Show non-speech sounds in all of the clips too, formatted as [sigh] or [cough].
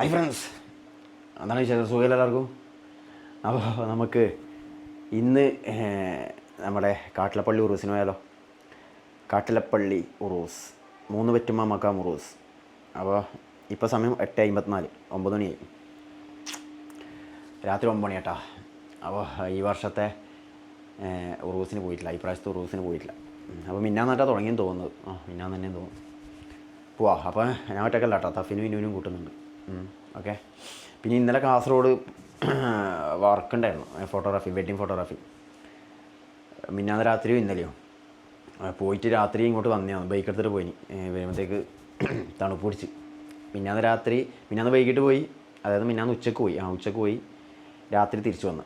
Hi friends എന്താണ് വിശേഷം? സുഖമില്ല എല്ലാവർക്കും? അപ്പോൾ നമുക്ക് ഇന്ന് നമ്മുടെ കാട്ടിലപ്പള്ളി ഉറൂസിന് പോയാലോ കാട്ടിലപ്പള്ളി ഉറൂസ്. മൂന്ന് പറ്റുമ്മ മക്കാം ഉറൂസ്. അപ്പോൾ ഇപ്പോൾ സമയം എട്ട് അമ്പത്തിനാല് ഒമ്പത് മണിയായി. രാത്രി ഒമ്പത് മണി കേട്ടാ അപ്പോൾ ഈ വർഷത്തെ ഉറൂസിന് പോയിട്ടില്ല. ഈ പ്രാവശ്യത്തെ ഉറൂസിന് പോയിട്ടില്ല. അപ്പോൾ മിന്നാന്നാട്ടാ തുടങ്ങിയെന്ന് തോന്നുന്നത്. ആ മിന്നാന്ന് തന്നെ തോന്നുന്നു. പോവാ. അപ്പോൾ ഞാൻ ഒറ്റക്കല്ല കേട്ടോ തഫിനും ഇനുവിനും കൂട്ടുന്നുണ്ട്. ഓക്കെ. പിന്നെ ഇന്നലെ കാസർഗോഡ് [clears throat] വർക്ക് ഉണ്ടായിരുന്നു ഫോട്ടോഗ്രാഫി വെഡ്ഡിങ് ഫോട്ടോഗ്രാഫി. മിന്നാന്ന് രാത്രിയോ ഇന്നലെയോ? പോയിട്ട് രാത്രി ഇങ്ങോട്ട് വന്നതാണ് ബൈക്ക് എടുത്തിട്ട് പോയി വരുമ്പോഴത്തേക്ക് [clears throat] തണുപ്പ് പിടിച്ച്. മിന്നാന്ന് രാത്രി മിന്നാന്ന് വൈകിട്ട് പോയി. അതായത് മിന്നാന്ന് ഉച്ചയ്ക്ക് പോയി. ആ ഉച്ചയ്ക്ക് പോയി രാത്രി തിരിച്ചു വന്ന്.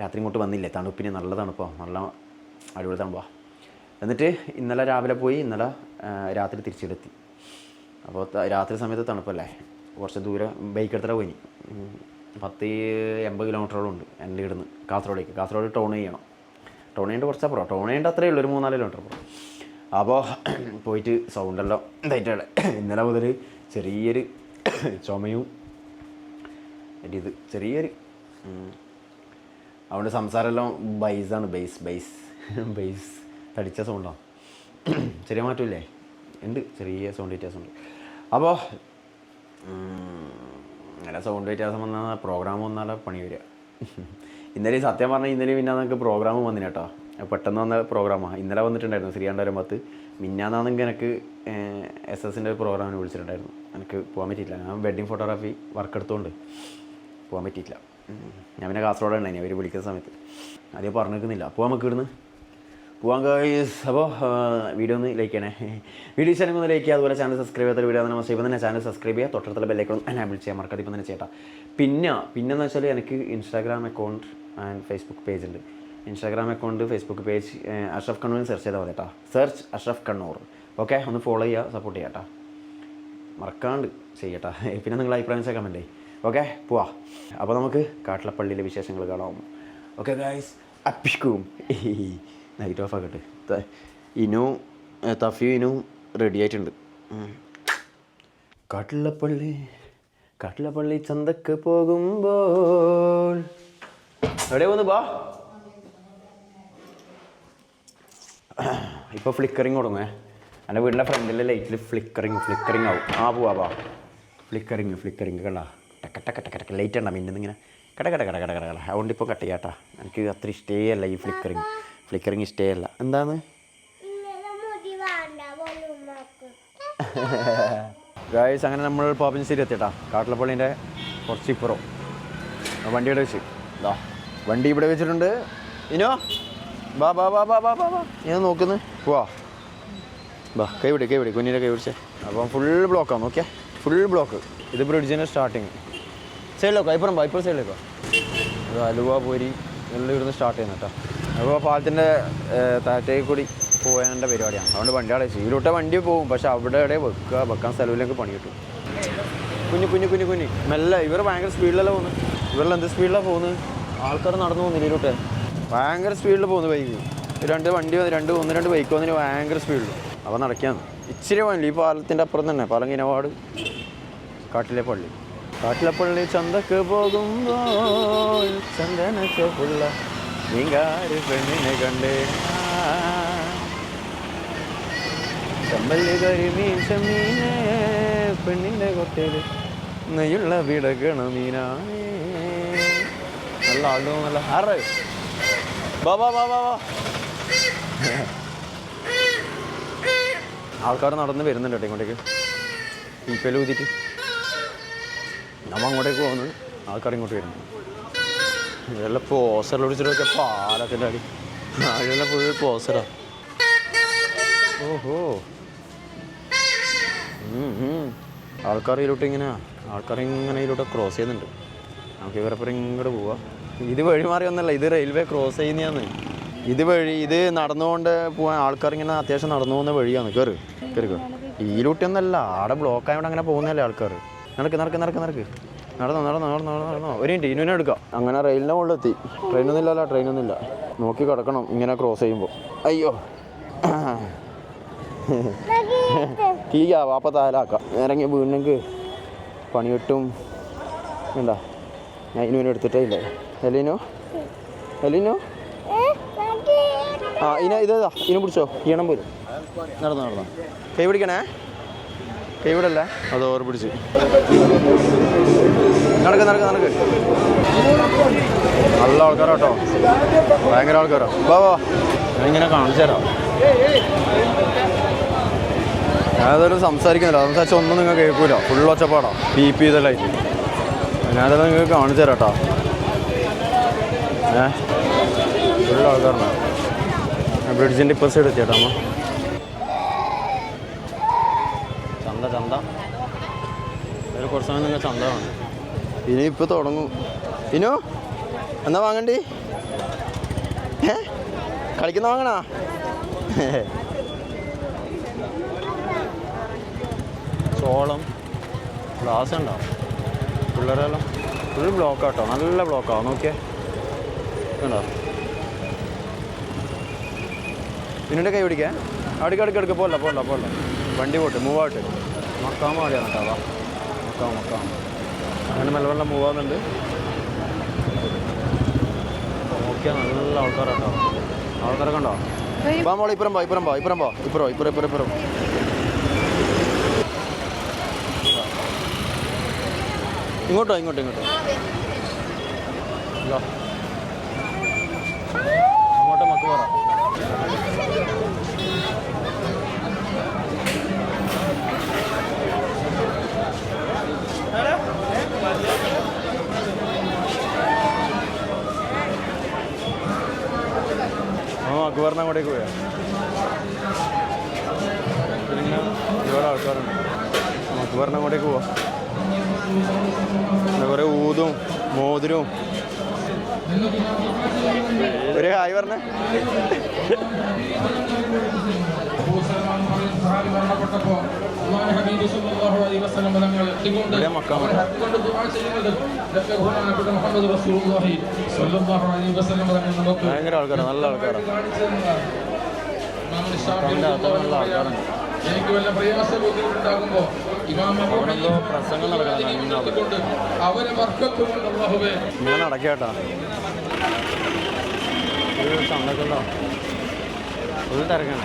രാത്രി ഇങ്ങോട്ട് വന്നില്ലേ? തണുപ്പിന് നല്ല തണുപ്പാണ് നല്ല അടിപൊളി തണുപ്പാണ് എന്നിട്ട് ഇന്നലെ രാവിലെ പോയി ഇന്നലെ രാത്രി തിരിച്ചെടുത്തി അപ്പോൾ രാത്രി സമയത്ത് തണുപ്പല്ലേ? കുറച്ച് ദൂരം ബൈക്ക് എടുത്തിട്ട് പോയി. പത്ത് എൺപത് കിലോമീറ്ററോളം ഉണ്ട് എന്റെ ഇവിടുന്ന് കാസർഗോഡേക്ക്. കാസർഗോഡ് ടൗൺ ചെയ്യണം. ടൗൺ ചെയ്യേണ്ട കുറച്ചപ്പുറം ടൗൺ ചെയ്യേണ്ട അത്രയേ ഉള്ളൂ ഒരു മൂന്നാൽ കിലോമീറ്റർ അപ്പുറം. അപ്പോൾ പോയിട്ട് സൗണ്ടെല്ലാം ഇതായിട്ടാണ്. ഇന്നലെ മുതൽ ചെറിയൊരു ചുമയും ഇത് ചെറിയൊരു. അതുകൊണ്ട് സംസാരമെല്ലാം ബൈസാണ്. Bass bass bass. തടിച്ച സൗണ്ടാണ് ചെറിയ മാറ്റമില്ലേ? ഉണ്ട് ചെറിയ സൗണ്ട് വ്യത്യാസമുണ്ട്. അപ്പോൾ അങ്ങനെ സൗണ്ട് വ്യത്യാസം വന്നാൽ പ്രോഗ്രാം വന്നാലേ പണി വരിക. ഇന്നലെ സത്യം പറഞ്ഞാൽ ഇന്നലെ പിന്നെ നമുക്ക് പ്രോഗ്രാം വന്നിന് കേട്ടോ പെട്ടെന്ന് വന്ന പ്രോഗ്രാമാണ് ഇന്നലെ വന്നിട്ടുണ്ടായിരുന്നു ശ്രീകണ്ഠപുരം പത്ത് മിന്നാന്നാണെങ്കിൽ എനിക്ക് എസ് എസിന്റെ ഒരു പ്രോഗ്രാമിന് വിളിച്ചിട്ടുണ്ടായിരുന്നു. എനിക്ക് പോകാൻ പറ്റിയില്ല. ഞാൻ വെഡ്ഡിങ് ഫോട്ടോഗ്രാഫി വർക്ക് എടുത്തുകൊണ്ട് പോകാൻ പറ്റിയിട്ടില്ല ഞാൻ പിന്നെ കാസർഗോഡ് ഉണ്ടായിരുന്നു അവർ വിളിക്കുന്ന സമയത്ത്. ആദ്യം പറഞ്ഞിരിക്കുന്നില്ല അപ്പോൾ നമുക്ക് ഇവിടുന്ന് പോകാൻ കഴിയും അപ്പോൾ വീഡിയോ ഒന്ന് ലൈക്ക് ചെയ്യണേ. വീഡിയോ ചാനൽ ഒന്ന് ലൈക്ക് ചെയ്യുക. അതുപോലെ ചാനൽ സബ്സ്ക്രൈബ് ചെയ്യാത്ത വീഡിയോ നമ്മൾ ഇപ്പം തന്നെ ചാനൽ സബ്സ്ക്രൈബ് ചെയ്യുക. തൊട്ടടുത്തുള്ള ബെല്ലൈക്കൺ എനാബിൾ ചെയ്യാൻ മറക്കാതെ ഇപ്പം തന്നെ ചെയ്യട്ടെ പിന്നെ പിന്നെന്ന് വെച്ചാൽ എനിക്ക് Instagram account and Facebook page ഉണ്ട്. Instagram account Facebook page Ashraf Kannur search ചെയ്താൽ മതി കേട്ടോ സെർച്ച് അഷ്റഫ് കണ്ണൂർ ഓക്കെ ഒന്ന് ഫോളോ ചെയ്യുക സപ്പോർട്ട് ചെയ്യാം കേട്ടോ മറക്കാണ്ട് ചെയ്യട്ടെ [laughs] പിന്നെ നിങ്ങൾ അഭിപ്രായം വെച്ചാൽ കമന്റ് ഓക്കെ പോവാ. അപ്പോൾ നമുക്ക് കാട്ടിലപ്പള്ളിയിലെ വിശേഷങ്ങൾ കാണാം. ഓക്കെ ഗായ്സ് അപ്പിഷ്ക്കും [laughs] നൈറ്റ് ഓഫ് ആക്കട്ടെ. ഇനു തഫിയും ഇനും റെഡി ആയിട്ടുണ്ട്. ഉം. കാട്ടിലപ്പള്ളി കാട്ടിലപ്പള്ളി ചന്തക്ക് പോകുമ്പോൾ. എവിടെ വന്ന് ബാ? ഇപ്പോൾ ഫ്ലിക്കറിങ് തുടങ്ങേ എന്റെ വീടിന്റെ ഫ്രണ്ടിലെ ലൈറ്റിൽ ഫ്ലിക്കറിങ് ഫ്ലിക്കറിങ് ആവും. ആ പോവാ ബാ. ഫ്ലിക്കറിങ് ഫ്ലിക്കറിങ് കണ്ട. ടക്ക ടക്ക ടക്ക ടക്ക. ലൈറ്റ് ഉണ്ടാ മിന്നുന്ന ഇങ്ങനെ. കട കട കട കട കട കട. അതുകൊണ്ട് ഇപ്പോൾ കട്ട് ചെയ്യാട്ടാ. എനിക്ക് അത്ര ഇഷ്ടേ അല്ല ഈ ഫ്ലിക്കറിങ് ഫ്ലിക്കറിങ് അല്ല എന്താണ്. [laughs] ഗായ്സ് അങ്ങനെ നമ്മൾ പാപ്പൻശ്ശേരി എത്തിയിട്ടാ കാട്ടിലപ്പള്ളീന്റെ കുറച്ച് ഇപ്പുറം വണ്ടി ഇവിടെ വെച്ച്. ഇതാ വണ്ടി ഇവിടെ വെച്ചിട്ടുണ്ട്. ഇനോ? ബാ ബാ ബാ ബാ ബാ ബാ ബാ. ഞാൻ നോക്കുന്നു പോവാ. ബാ കൈ വിടി കൈ വിടി കുഞ്ഞിന്റെ കൈ പിടിച്ചേ. അപ്പം ഫുൾ ബ്ലോക്കാണ് ഓക്കെ ഫുൾ ബ്ലോക്ക് ഇത് ബ്രിഡ്ജിന്റെ സ്റ്റാർട്ടിങ് സൈഡിലേക്കോ ഇപ്പുറം ഇപ്പുറം സൈഡിലേക്കോ അത് അലുവ പോരി എല്ലാം ഇവിടുന്ന് സ്റ്റാർട്ട് ചെയ്യുന്ന കേട്ടോ അപ്പോൾ പാലത്തിന്റെ താറ്റയിൽ കൂടി പോകേണ്ട പരിപാടിയാണ്. അതുകൊണ്ട് വണ്ടി അവിടെ ചീലോട്ടെ വണ്ടി പോകും പക്ഷെ അവിടെ ഇവിടെ വെക്കുക? വെക്കാൻ സ്ഥലമില്ലെങ്കിൽ പണി കിട്ടും. കുഞ്ഞു കുഞ്ഞു കുഞ്ഞു കുഞ്ഞു. മെല്ലെ. ഇവർ ഭയങ്കര സ്പീഡിലല്ല പോകുന്നത് ഇവരെല്ലാം എന്ത് സ്പീഡിലാണ് പോകുന്നത് ആൾക്കാർ നടന്നു പോകുന്നില്ല ഇതിലൂട്ടെ ഭയങ്കര സ്പീഡിൽ പോകുന്നു ബൈക്ക് രണ്ട് വണ്ടി വന്ന് രണ്ട് ഒന്ന് രണ്ട് ബൈക്ക് വന്നതിന് ഭയങ്കര സ്പീഡിൽ അപ്പോൾ നടക്കാന്ന് ഇച്ചിരി വണ്ടി ഈ പാലത്തിന്റെ അപ്പുറം തന്നെ. പാലങ്ങിനവാട് കാട്ടിലെ പള്ളി. കാട്ടിലെ പള്ളി ചന്തക്ക് പോകുമ്പോൾ ചന്ദന ചോപ്പുള്ള നീങ്കാര് പെണ്ണിനെ കണ്ടേ ചമ്പല്ലി കരിമീൻ ചെമ്മീനെ പെണ്ണിന്റെ കൊട്ടയിൽ നെയ്യുള്ള വിടകണ മീനാണേ നല്ല ആളും നല്ല ആറ് ബാബാ ബാബാ ബാ ആൾക്കാർ നടന്ന് വരുന്നുണ്ട് കേട്ടോ ഇങ്ങോട്ടേക്ക്. ഈ ഊതിയിട്ട്. നമ്മ അങ്ങോട്ടേക്ക് പോകുന്നത് ആൾക്കാർ ഇങ്ങോട്ട് വരുന്നു ഇതെല്ലാം പോസ്റ്ററിൽ പിടിച്ചിട്ടൊക്കെ പാലത്തിന്റെ അടി. ആഴെല്ലാം ഫുൾ പോസ്റ്ററാ ഓഹോ. ആൾക്കാർ ഇങ്ങനെ ആൾക്കാർ ഇങ്ങനെ ഇതിലോട്ട് ക്രോസ് ചെയ്യുന്നുണ്ട്. നമുക്ക് ഇവരപ്പുറം ഇങ്ങോട്ട് പോവാ. ഇത് വഴി മാറി ഒന്നല്ല ഇത് റെയിൽവേ ക്രോസ് ചെയ്യുന്നതാണ് ഇത് വഴി ഇത് നടന്നുകൊണ്ട് പോകാൻ ആൾക്കാർ ഇങ്ങനെ അത്യാവശ്യം നടന്നു പോകുന്ന വഴിയാണ്. കയറ് കയറി ഈ ലൂട്ടിയൊന്നല്ല ആടെ ബ്ലോക്ക് ആയതുകൊണ്ട് അങ്ങനെ പോകുന്നതല്ലേ ആൾക്കാർ. നടക്ക് നടക്ക് നടക്ക് നടക്ക്. നടന്നോ നടന്നോ നടന്നോ നടന്നോ ഒരു മിനിറ്റ് ഇനുവിനെ എടുക്കാം. അങ്ങനെ റെയിലിന്റെ മുകളിലെത്തി. ട്രെയിനൊന്നും ഇല്ലല്ലോ ട്രെയിനൊന്നും ഇല്ല നോക്കി കിടക്കണം ഇങ്ങനെ ക്രോസ് ചെയ്യുമ്പോൾ അയ്യോ. കീയാ വാപ്പ താലാക്കാം. ഇറങ്ങി വീണെങ്കിൽ പണി കിട്ടും എന്താ? ഞാൻ ഇനുവിനെ എടുത്തിട്ടേ ഇല്ലേ? എലീനോ? എലീനോ? ആ ഇന ഇതാ ഇന പിടിച്ചോ. ഈണം പോരും. നടന്നു നടന്നു. കൈ പിടിക്കണേ? കൈ അല്ല അത് ഓർ പിടിച്ച്. നടക്ക് നടക്ക് നടക്ക്. നല്ല ആൾക്കാരാട്ടോ. ഭയങ്കര ആൾക്കാരാ. വാ വാ ഞാൻ ഇങ്ങനെ കാണിച്ചു തരാം. ഞാനതൊരു സംസാരിക്കുന്നില്ല. സംസാരിച്ച ഒന്നും നിങ്ങൾ കേൾക്കൂല. ഫുൾ ഒച്ചപ്പാടാ. പി പി ഇതെല്ലായിട്ട് ഞാനതെല്ലാം നിങ്ങൾക്ക് കാണിച്ചു തരാം കേട്ടോ ഏ? ഫുൾ ആൾക്കാരാണ്. ബ്രിഡ്ജിന്റെ ഇപ്പം സൈഡ് എത്തിയേട്ടാ അമ്മ ചന്ത ചന്ത ഒരു കുറച്ച് സമയം നിങ്ങൾ ചന്ത വേണം ഇനി ഇപ്പോൾ തുടങ്ങും. ഇനോ എന്നാ വാങ്ങണ്ടി? ഏ കളിക്കുന്ന വാങ്ങണാ? ചോളം ഗ്ലാസ് ഉണ്ടോ പിള്ളേരെല്ലാം ഫുൾ ബ്ലോക്കാട്ടോ നല്ല ബ്ലോക്കാണ് നോക്കിയേ. ഉണ്ടോ പിന്നീട് കൈ പിടിക്കാൻ. അടുക്കടുക്കടുക്ക് പോല്ല പോല്ല പോലെ പോലെ പോലെ വണ്ടി പോട്ട് മൂവ് ആവട്ടെ മക്കാം വാടിയാണ് കേട്ടോ മക്കാം മൊക്കാം അങ്ങനെ മലവെള്ളം ആവുന്നുണ്ട്. നോക്കിയാൽ നല്ല ആൾക്കാരാട്ടോ ആൾക്കാരൊക്കെ ഉണ്ടോ? മോളെ ഇപ്പുറം പോ ഇപ്പുറം പോ ഇപ്പുറം പോ ഇപ്പുറോ ഇപ്പുറം ഇപ്പുറം ഇപ്പുറം. ഇങ്ങോട്ടോ ഇങ്ങോട്ടോ ഇങ്ങോട്ടോ. അങ്ങോട്ടോ മക്ക് പറ. ആ അക്ബറിനെ അങ്ങോട്ടേക്ക് പോയാ. പിന്നെ ഒരുപാട് ആൾക്കാരുണ്ട്. അക്ബറിനെ അങ്ങോട്ടേക്ക് പോവാ. കുറേ ഊതും മോതിരവും ഒരു ഹായ് പറഞ്ഞ. ഭയങ്കര ആൾക്കാരാണ് നല്ല ആൾക്കാരാണ് നല്ല ആൾക്കാരാണ് എനിക്ക് വല്ല പ്രയാസ ബുദ്ധിമുട്ടുണ്ടാകുമ്പോ ഇമാം അബൂ അവിടെ എന്തോ ഹനീഫ പ്രസംഗം എത്തിക്കൊണ്ട് അവരെ വർക്കത്ത് കൊണ്ട് അള്ളാഹുവേ. ഇങ്ങനെ നടക്കേട്ടാ. ഒരു ചന്തക്കുണ്ടോ ഒരു തിരക്കാണ്.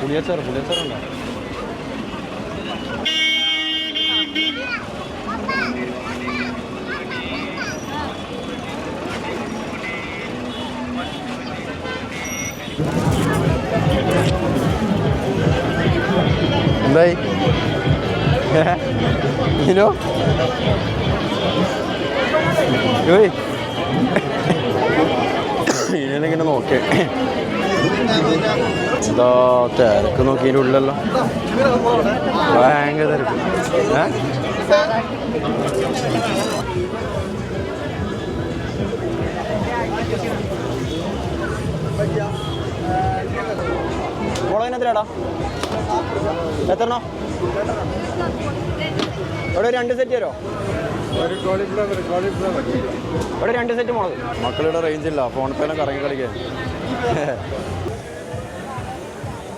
പുളിയച്ചാറ് പുളിയച്ചാറുണ്ടോ എന്തായി? [laughs] ഓയ് [coughs] ഇങ്ങനെ നോക്കേ. എന്താ തിരക്ക് നോക്കി ഇതിന്റെ ഉള്ളിലല്ലോ. ഭയങ്കര തിരക്ക്. ഏ? മുളകിന് എത്രയാടാ എത്രണ്ണോ? ഇവിടെ രണ്ട് സെറ്റ് തരുമോ ഇവിടെ രണ്ട് സെറ്റ് മുളക്. മക്കളുടെ റേഞ്ച് ഇല്ല ഫോൺ പേനൊക്കെ കറങ്ങി കളിക്കാൻ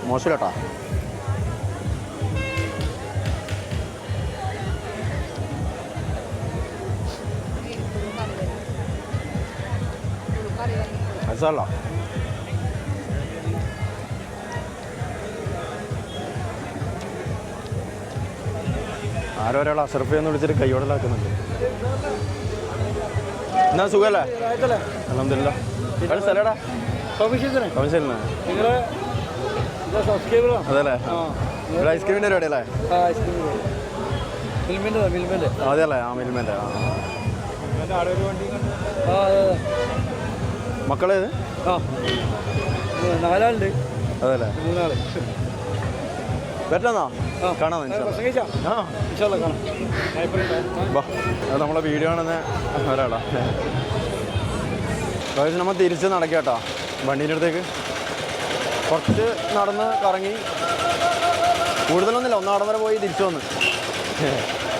മോശമില്ലട്ടാ. അസല്ല ആരോ ഒരാൾ അസർഫ് എന്ന് വിളിച്ചിട്ട് കൈയോടലാക്കുന്നുണ്ട്. എന്നാ സുഖല്ലേ? അലഹമില്ല എവിടെ? സ്ഥലടാ അതല്ലേ? ഇവിടെ ഐസ്ക്രീമിന്റെ പരിപാടി അല്ലേ? അതെയല്ലേ? ആ മിൽമേന്റെ. ആ മക്കളേത്? നാലാളുണ്ട്. അതല്ലേ? മൂന്നാൾ. പറ്റുന്നോ കാണാം അത് നമ്മളെ വീഡിയോ ആണെന്ന് ഒരാളാ. കഴിച്ച് നമ്മൾ തിരിച്ച് നടക്കാട്ടോ വണ്ടീന്റെ അടുത്തേക്ക്. കുറച്ച് നടന്ന് കറങ്ങി. കൂടുതലൊന്നുമില്ല ഒന്നാടം വരെ പോയി തിരിച്ചു വന്ന്.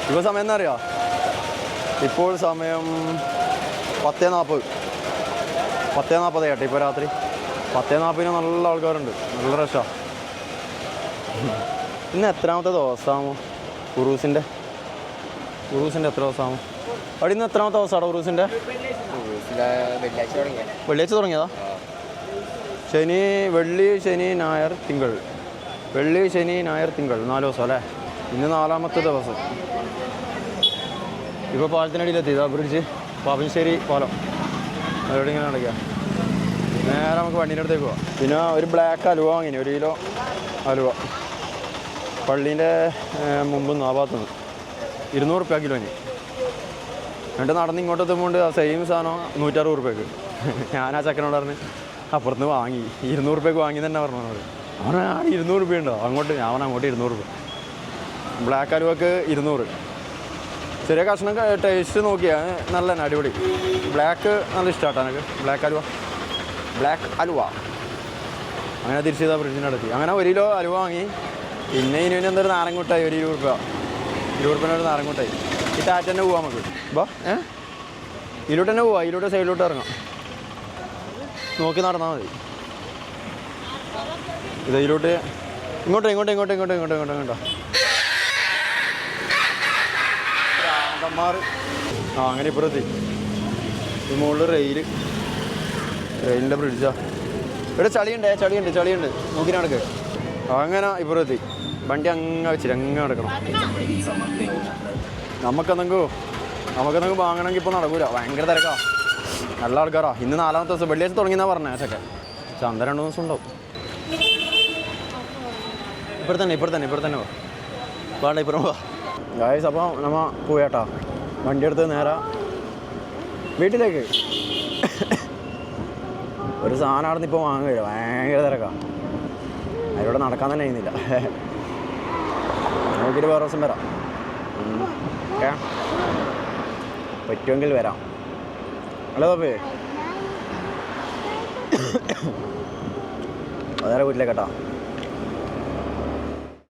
ഇപ്പോൾ സമയം എന്താ അറിയോ? ഇപ്പോൾ സമയം പത്തേ നാൽപ്പത്. പത്തേ നാൽപ്പത് കേട്ടോ ഇപ്പോൾ രാത്രി. പത്തേ നാൽപ്പതിന് നല്ല ആൾക്കാരുണ്ട്. നല്ല രസമാണ് ഇന്ന് എത്രാമത്തെ ദിവസമാമോ ഉറൂസിന്റെ? ഉറൂസിന്റെ എത്ര ദിവസമാകും അവിടെ ഇന്ന് എത്രാമത്തെ ദിവസമാണ് ഉറൂസിന്റെ? വെള്ളിയാഴ്ച തുടങ്ങിയതാ. ശനി വെള്ളി ശനി ഞായർ തിങ്കൾ. വെള്ളി ശനി ഞായർ തിങ്കൾ. നാല് ദിവസം അല്ലേ? ഇന്ന് നാലാമത്തെ ദിവസം. ഇപ്പോൾ പാലത്തിനടിയിലെത്തി. ഇതാ ബ്രിഡ്ജ്. പാപ്പഞ്ചേരി പാലം. അവിടെ ഇങ്ങനെ നടക്കുക. നേരെ നമുക്ക് വണ്ടീന്റെ അടുത്തേക്ക് പോവാം. പിന്നെ ഒരു ബ്ലാക്ക് അലുവ വാങ്ങിനി ഒരു കിലോ അലുവ. പള്ളീന്റെ മുമ്പ് ആ ഭാഗത്തുനിന്ന് ഇരുന്നൂറ് റുപ്യ കിലോന് എന്നിട്ട് നടന്ന് ഇങ്ങോട്ട് എത്തുമ്പോൾ ആ സെയിം സാധനം നൂറ്ററുപത് റുപ്യക്ക്. ഞാൻ ആ ചക്കനോട് പറഞ്ഞ് അപ്പുറത്ത് നിന്ന് വാങ്ങി. ഇരുന്നൂറ് റുപ്യക്ക് വാങ്ങി തന്നെ പറഞ്ഞു അവനോട് അവൻ ആ ഇരുന്നൂറ് റുപ്യ ഉണ്ടോ? അങ്ങോട്ട് ഞാൻ അങ്ങോട്ട് ഇരുന്നൂറ് റുപ്യ. ബ്ലാക്ക് അലുവക്ക് ഇരുന്നൂറ്. ചെറിയ കഷ്ണം ടേസ്റ്റ് നോക്കിയാൽ നല്ല തന്നെ അടിപൊളി. ബ്ലാക്ക് നല്ല ഇഷ്ടമാട്ടോ എനിക്ക് ബ്ലാക്ക് അലുവ. ബ്ലാക്ക് അലുവ. അങ്ങനെ തിരിച്ച് ചെയ്താൽ ഫ്രിഡ്ജിന്റെ അടുത്ത്. അങ്ങനെ ഒരു കിലോ അലുവ വാങ്ങി. പിന്നെ ഇനി ഇനി എന്തൊരു നാരങ്ങൂട്ടായി? ഒരു ഇരുപത് രൂപ ഇരുപത് രൂപ ഒരു നാരങ്ങൂട്ടായി. ഈ ടാറ്റ തന്നെ പോവാം നമുക്ക്. ബാ. ഏ? ഇതിലോട്ട് തന്നെ പോവാം. ഇതിലോട്ട് സൈഡിലോട്ട് ഇറങ്ങാം. നോക്കി നടന്നാൽ മതി. ഇത് ഇതിലോട്ട് ഇങ്ങോട്ടോ ഇങ്ങോട്ടോ ഇങ്ങോട്ടോ ഇങ്ങോട്ടോ ഇങ്ങോട്ടോ ഇങ്ങോട്ടോ ഇങ്ങോട്ടോ. ഭ്രാന്തന്മാർ ആ അങ്ങനെ ഇപ്പുറത്തി ഈ മുകളിൽ റെയിൽ റെയിലിന്റെ ബ്രിഡ്ജാ. ഇവിടെ ചളിയുണ്ട് ചളിയുണ്ട് ചളിയുണ്ട്. നോക്കി നടക്ക്. അങ്ങനെ ഇപ്പുറത്തി വണ്ടി അങ്ങ് വെച്ചിട്ട് അങ്ങ് നടക്കണം. നമുക്കെന്തെങ്കിലും നമുക്കെന്തെങ്കിലും വാങ്ങണമെങ്കിൽ ഇപ്പോൾ നടക്കൂല. ഭയങ്കര തിരക്കാ. നല്ല ആൾക്കാരാ. ഇന്ന് നാലാമത്തെ ദിവസം വെള്ളിയാഴ്ച തുടങ്ങിയെന്നാ പറഞ്ഞ ചക്ക ചന്ത രണ്ട് ദിവസം ഉണ്ടാവും. ഇപ്പോൾ തന്നെ ഇപ്പോൾ തന്നെ ഇപ്പോൾ തന്നെ വാ. ഇപ്പുറം ഗായ്സ് അപ്പോൾ നമ്മ പോയാട്ടാ. വണ്ടി എടുത്ത് നേരെ വീട്ടിലേക്ക്. ഒരു സാധനം അവിടെ നിന്ന് ഇപ്പോൾ വാങ്ങുകയില്ല ഭയങ്കര തിരക്കാ. അതിലൂടെ നടക്കാൻ തന്നെ കഴിയുന്നില്ല. നോക്കിയിട്ട് വേറെ ദിവസം വരാം. ഓക്കെ. പറ്റുമെങ്കിൽ വരാം. ഹലോ തപ്പേ അതേറെ വീട്ടിലേക്കാട്ടാ?